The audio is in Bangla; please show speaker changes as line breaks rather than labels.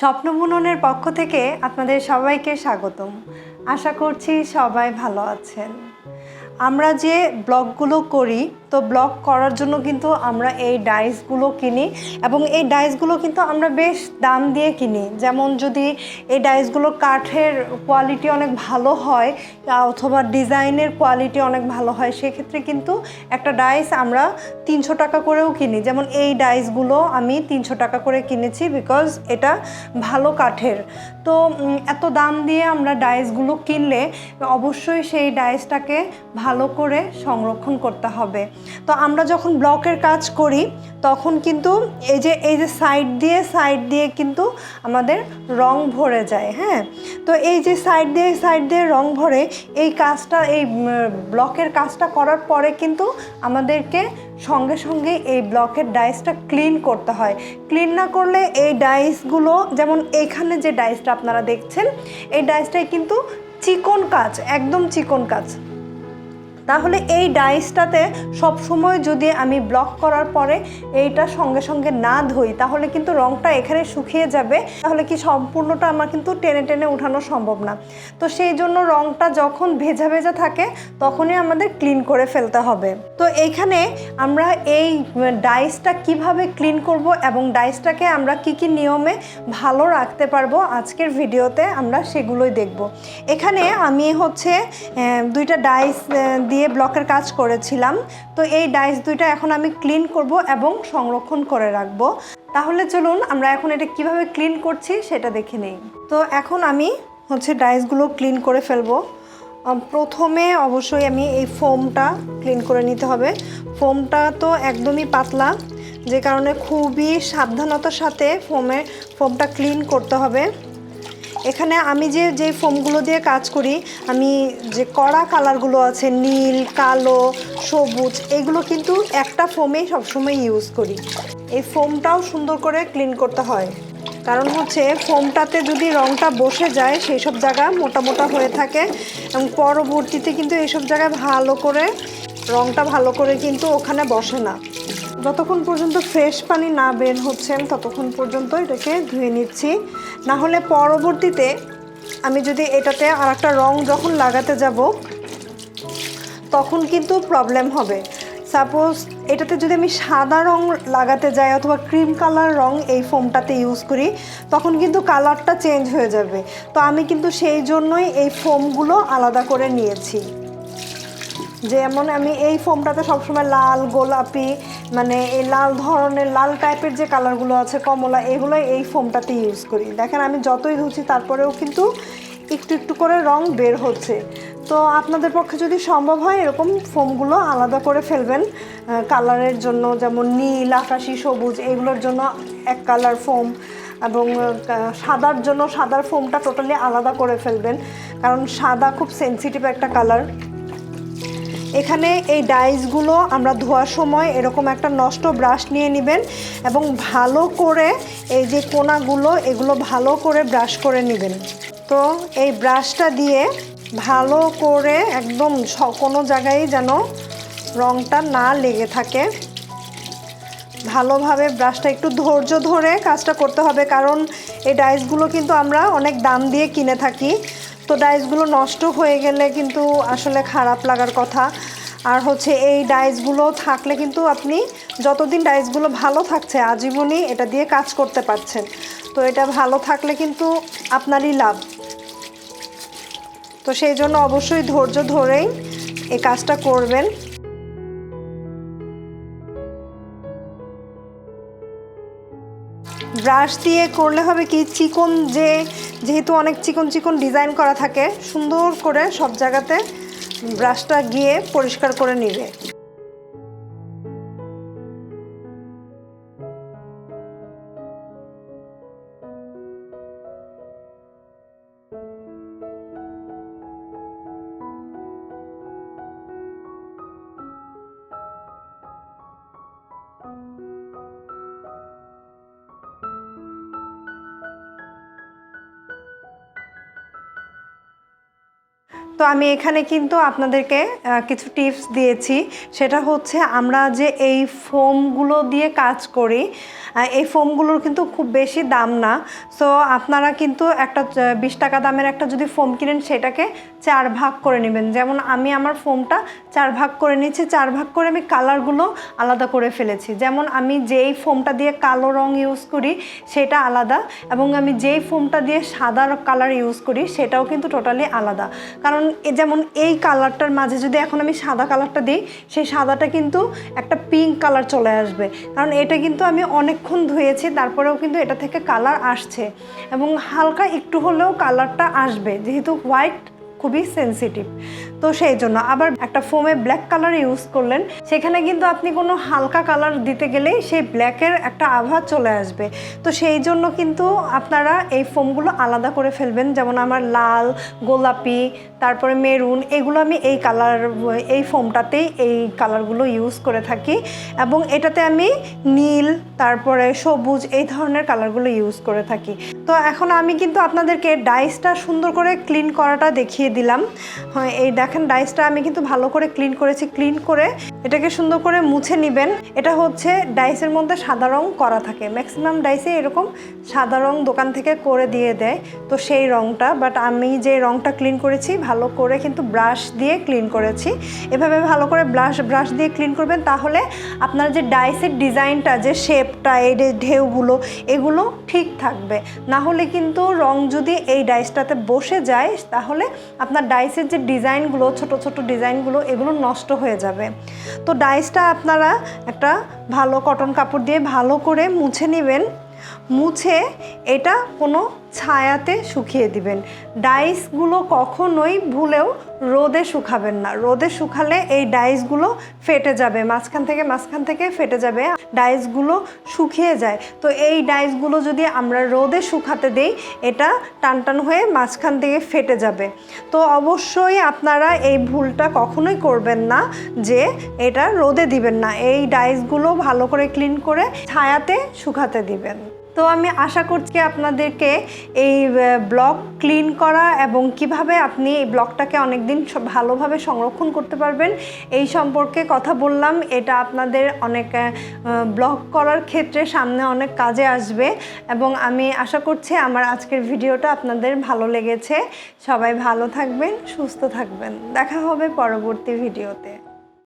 স্বপ্ন বুননের পক্ষ থেকে আপনাদের সবাইকে স্বাগতম। আশা করছি সবাই ভালো আছেন। আমরা যে ব্লগগুলো করি তো ব্লক করার জন্য কিন্তু আমরা এই ডাইসগুলো কিনি এবং এই ডাইসগুলো কিন্তু আমরা বেশ দাম দিয়ে কিনি। যেমন যদি এই ডাইসগুলো কাঠের কোয়ালিটি অনেক ভালো হয় অথবা ডিজাইনের কোয়ালিটি অনেক ভালো হয়, সেক্ষেত্রে কিন্তু একটা ডাইস আমরা তিনশো টাকা করেও কিনি। যেমন এই ডাইসগুলো আমি তিনশো টাকা করে কিনেছি বিকজ এটা ভালো কাঠের। তো এত দাম দিয়ে আমরা ডাইসগুলো কিনলে অবশ্যই সেই ডাইসটাকে ভালো করে সংরক্ষণ করতে হবে। তো আমরা যখন ব্লকের কাজ করি, তখন কিন্তু এই যে এই যে সাইড দিয়ে সাইড দিয়ে কিন্তু আমাদের রং ভরে যায় হ্যাঁ? তো এই যে সাইড দিয়ে সাইড দিয়ে রং ভরে, এই কাজটা, এই ব্লকের কাজটা করার পরে কিন্তু আমাদেরকে সঙ্গে সঙ্গে এই ব্লকের ডাইসটা ক্লিন করতে হয়। ক্লিন না করলে এই ডাইসগুলো, যেমন এইখানে যে ডাইসটা আপনারা দেখছেন, এই ডাইসটাই কিন্তু চিকন কাজ একদম চিকন কাজ তাহলে এই ডাইসটাতে সব সময় যদি আমি ব্লক করার পরে এইটা সঙ্গে সঙ্গে না ধুই তাহলে কিন্তু রংটা এখানে শুকিয়ে যাবে। তাহলে কি সম্পূর্ণটা আমার কিন্তু টেনে টেনে উঠানো সম্ভব না। তো সেই জন্য রংটা যখন ভেজা ভেজা থাকে তখনই আমাদের ক্লিন করে ফেলতে হবে। তো এইখানে আমরা এই ডাইসটা কীভাবে ক্লিন করব এবং ডাইসটাকে আমরা কি কি নিয়মে ভালো রাখতে পারব আজকের ভিডিওতে আমরা সেগুলোই দেখব। এখানে আমি হচ্ছে দুইটা ডাইস আহ, দিয়ে ব্লকের কাজ করেছিলাম। তো এই ডাইস দুইটা এখন আমি ক্লিন করব এবং সংরক্ষণ করে রাখব। তাহলে চলুন, আমরা এখন এটা কীভাবে ক্লিন করছি সেটা দেখে নেই। তো এখন আমি হচ্ছে ডাইসগুলো ক্লিন করে ফেলব। প্রথমে অবশ্যই আমি এই ফোমটা ক্লিন করে নিতে হবে। ফোমটা তো একদমই পাতলা, যে কারণে খুবই সাবধানতার সাথে ফোমে, ফোমটা ক্লিন করতে হবে। এখানে আমি যে যে ফোমগুলো দিয়ে কাজ করি, আমি যে কড়া কালারগুলো আছে, নীল, কালো, সবুজ, এগুলো কিন্তু একটা ফোমেই সবসময় ইউজ করি। এই ফোমটাও সুন্দর করে ক্লিন করতে হয়। কারণ হচ্ছে ফোমটাতে যদি রংটা বসে যায় সেই সব জায়গা মোটা মোটা হয়ে থাকে এবং পরবর্তীতে কিন্তু এইসব জায়গায় ভালো করে, রংটা ভালো করে কিন্তু ওখানে বসে না। যতক্ষণ পর্যন্ত ফ্রেশ পানি না বের হচ্ছেন ততক্ষণ পর্যন্ত এটাকে ধুয়ে নিচ্ছি। না হলে পরবর্তীতে আমি যদি এটাতে আর একটা রং যখন লাগাতে যাব, তখন কিন্তু প্রবলেম হবে। সাপোজ এটাতে যদি আমি সাদা রং লাগাতে যাই অথবা ক্রিম কালার রং এই ফোমটাতে ইউজ করি, তখন কিন্তু কালারটা চেঞ্জ হয়ে যাবে। তো আমি কিন্তু সেই জন্যই এই ফোমগুলো আলাদা করে নিয়েছি। যেমন আমি এই ফোমটাতে সবসময় লাল, গোলাপি মানে এই লাল ধরনের, লাল টাইপের যে কালারগুলো আছে, কমলা এগুলো এই ফোমটাতে ইউজ করি। দেখেন, আমি যতই ধুচ্ছি, তারপরেও কিন্তু একটু একটু করে রং বের হচ্ছে। তো আপনাদের পক্ষে যদি সম্ভব হয়, এরকম ফোমগুলো আলাদা করে ফেলবেন। কালারের জন্য, যেমন নীল, আকাশি, সবুজ, এগুলোর জন্য এক কালার ফোম এবং সাদার জন্য সাদার ফোমটা টোটালি আলাদা করে ফেলবেন। কারণ সাদা খুব সেনসিটিভ একটা কালার এখানে এই ডাইসগুলো আমরা ধোয়ার সময় এরকম একটা নষ্ট ব্রাশ নিয়ে নেবেন এবং ভালো করে এই যে কোনাগুলো, এগুলো ভালো করে ব্রাশ করে নেবেন। তো এই ব্রাশটা দিয়ে ভালো করে একদম কোনো জায়গায় যেন রংটা না লেগে থাকে। ভালোভাবে ব্রাশটা একটু ধৈর্য ধরে কাজটা করতে হবে, কারণ এই ডাইসগুলো কিন্তু আমরা অনেক দাম দিয়ে কিনে থাকি। তো ডাইসগুলো নষ্ট হয়ে গেলে কিন্তু আসলে খারাপ লাগার কথা। আর হচ্ছে এই ডাইসগুলো থাকলে কিন্তু আপনি যতদিন ডাইসগুলো ভালো থাকছে, আজীবনই এটা দিয়ে কাজ করতে পারছেন। তো এটা ভালো থাকলে কিন্তু আপনারই লাভ। তো সেই জন্য অবশ্যই ধৈর্য ধরেই এই কাজটা করবেন। ব্রাশ দিয়ে করলে হবে কি? চিকন যে যেহেতু অনেক চিকন চিকন ডিজাইন করা থাকে, সুন্দর করে সব জায়গাতে ব্রাশটা গিয়ে পরিষ্কার করে নেবে। তো আমি এখানে কিন্তু আপনাদেরকে কিছু টিপস দিয়েছি। সেটা হচ্ছে আমরা যে এই ফোমগুলো দিয়ে কাজ করি এই ফোমগুলোর কিন্তু খুব বেশি দাম না। সো আপনারা কিন্তু একটা বিশ টাকা দামের একটা যদি ফোম কিনেন, সেটাকে চার ভাগ করে নেবেন। যেমন আমি আমার ফোমটা চার ভাগ করে নিচ্ছি চার ভাগ করে আমি কালারগুলো আলাদা করে ফেলেছি। যেমন আমি যেই ফোমটা দিয়ে কালো রং ইউজ করি, সেটা আলাদা, এবং আমি যেই ফোমটা দিয়ে সাদা কালার ইউজ করি, সেটাও কিন্তু টোটালি আলাদা। কারণ যেমন এই কালারটার মাঝে যদি এখন আমি সাদা কালারটা দিই, সেই সাদাটা কিন্তু একটা পিঙ্ক কালার চলে আসবে। কারণ এটা কিন্তু আমি অনেকক্ষণ ধুয়েছি, তারপরেও কিন্তু এটা থেকে কালার আসছে। এবং হালকা একটু হলেও কালারটা আসবে। যেহেতু হোয়াইট খুবই সেনসিটিভ তো সেই জন্য আবার একটা ফোমে ব্ল্যাক কালার ইউজ করলেন। সেখানে কিন্তু আপনি কোনো হালকা কালার দিতে গেলেই সেই ব্ল্যাকের একটা আভা চলে আসবে। তো সেই জন্য কিন্তু আপনারা এই ফোমগুলো আলাদা করে ফেলবেন। যেমন আমার লাল, গোলাপি, তারপরে মেরুন, এগুলো আমি এই কালার এই ফোমটাতেই এই কালারগুলো ইউজ করে থাকি। এবং এটাতে আমি নীল, তারপরে সবুজ এই ধরনের কালারগুলো ইউজ করে থাকি। তো এখন আমি কিন্তু আপনাদেরকে ডাইসটা সুন্দর করে ক্লিন করাটা দেখিয়ে দিলাম। হ্যাঁ এই দেখেন ডাইসটা আমি কিন্তু ভালো করে ক্লিন করেছি। ক্লিন করে এটাকে সুন্দর করে মুছে নেবেন। এটা হচ্ছে ডাইসের মধ্যে সাদা রং করা থাকে। ম্যাক্সিমাম ডাইসে এরকম সাদা রং দোকান থেকে করে দিয়ে দেয়। তো সেই রংটা বাট আমি যে রংটা ক্লিন করেছি, ভালো করে কিন্তু ব্রাশ দিয়ে ক্লিন করেছি। এভাবে ভালো করে ব্রাশ ব্রাশ দিয়ে ক্লিন করবেন, তাহলে আপনার যে ডাইসের ডিজাইনটা, যে শেপটা এই ঢেউগুলো, এগুলো ঠিক থাকবে। না হলে কিন্তু রং যদি এই ডাইসটাতে বসে যায়, তাহলে আপনার ডাইসের যে ডিজাইনগুলো, ছোট ছোট ডিজাইনগুলো, এগুলো নষ্ট হয়ে যাবে। তো ডাইসটা আপনারা একটা ভালো কটন কাপড় দিয়ে ভালো করে মুছে নেবেন। মুছে এটা কোনো ছায়াতে শুকিয়ে দিবেন। ডাইসগুলো কখনোই ভুলেও রোদে শুকাবেন না। রোদে শুকালে এই ডাইসগুলো ফেটে যাবে, মাঝখান থেকে মাঝখান থেকে ফেটে যাবে, ডাইসগুলো শুকিয়ে যায়। তো এই ডাইসগুলো যদি আমরা রোদে শুকাতে দেই, এটা টান টান হয়ে মাঝখান থেকে ফেটে যাবে। তো অবশ্যই আপনারা এই ভুলটা কখনোই করবেন না যে এটা রোদে দিবেন না। এই ডাইসগুলো ভালো করে ক্লিন করে ছায়াতে শুকাতে দিবেন। তো আমি আশা করছি আপনাদেরকে এই ব্লক ক্লিন করা এবং কীভাবে আপনি এই ব্লকটাকে অনেক দিন ভালোভাবে সংরক্ষণ করতে পারবেন, এই সম্পর্কে কথা বললাম। এটা আপনাদের অনেক ব্লক করার ক্ষেত্রে সামনে অনেক কাজে আসবে এবং আমি আশা করছি আমার আজকের ভিডিওটা আপনাদের ভালো লেগেছে। সবাই ভালো থাকবেন, সুস্থ থাকবেন। দেখা হবে পরবর্তী ভিডিওতে।